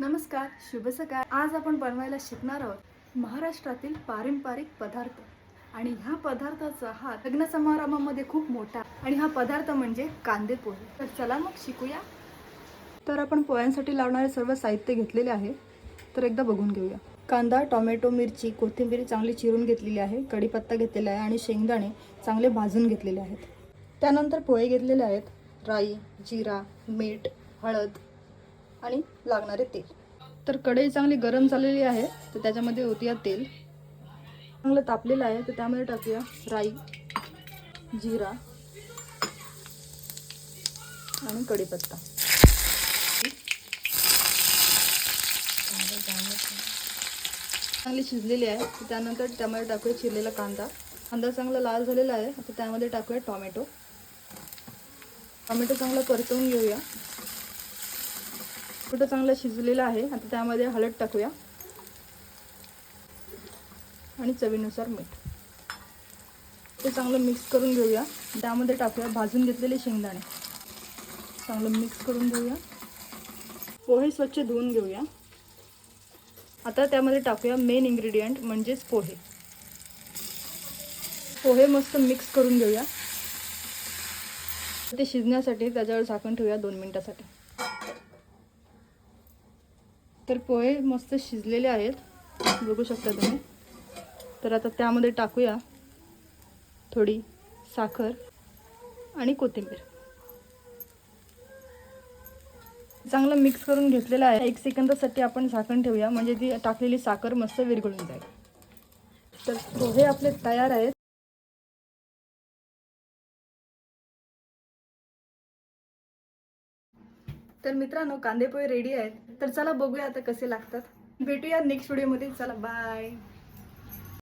नमस्कार शुभ सकाळ. आज आपण बनवायला शिकणार आहोत महाराष्ट्रातील पारंपरिक पदार्थ. आणि ह्या पदार्थाचा हा लग्न समारंभामध्ये खूप मोठा आणि हा पदार्थ म्हणजे कांदे पोहे. तर चला मग शिकूया. तर आपण पोह्यांसाठी लावणारे सर्व साहित्य घेतलेले आहे. तर एकदा बघून घेऊया. कांदा टोमॅटो मिरची कोथिंबीर चांगली चिरून घेतलेली आहे कढीपत्ता घेतलेला आहे आणि शेंगदाणे चांगले भाजून घेतलेले आहेत. त्यानंतर पोहे घेतलेले आहेत. राई जिरा मीठ हळद आणि लागणारे तेल. तर कढई चांगली गरम झालेली आहे तर त्याच्यामध्ये ओतूया तेल. चांगलं तापलेलं आहे तर त्यामध्ये टाकूया राई जिरा आणि कढीपत्ता. चांगली शिजलेली आहे तर त्यानंतर त्यामध्ये टाकूया चिरलेला कांदा. कांदा चांगला लाल झालेला आहे आता त्यामध्ये टाकूया टोमॅटो. टोमॅटो चांगला परतवून घेऊया. बटाटा चांगला शिजलेला आहे. आता त्यामध्ये हळद टाकूया. आणि चवीनुसार मीठ. ते चांगलं मिक्स करून घेऊया. त्यामध्ये टाकूया भाजून घेतलेले शेंगदाणे. चांगलं मिक्स करून घेऊया. पोहे स्वच्छ धुवून घेऊया. आता त्यामध्ये टाकूया मेन इन्ग्रेडियंट म्हणजेच पोहे. पोहे मस्त मिक्स करून घेऊया. ते शिजण्यासाठी त्याच्यावर झाकण ठेवूया दोन मिनटासाठी. तर पोहे मस्त शिजलेले आहेत. बघू शकता तुम्ही. तर आता त्यामध्ये टाकूया थोडी साखर आणि कोथिंबीर. चांगलं मिक्स करून घेतलेलं आहे. एक सेकंदासाठी आपण झाकण ठेवूया. म्हणजे ती टाकलेली साखर मस्त विरघळून जाईल. तर पोहे आपले तयार आहेत. तर मित्रांनो कांदेपोहे रेडी आहेत. तर चला बघूया आता कसे लागतात. भेटूया नेक्स्ट व्हिडिओमध्ये चला बाय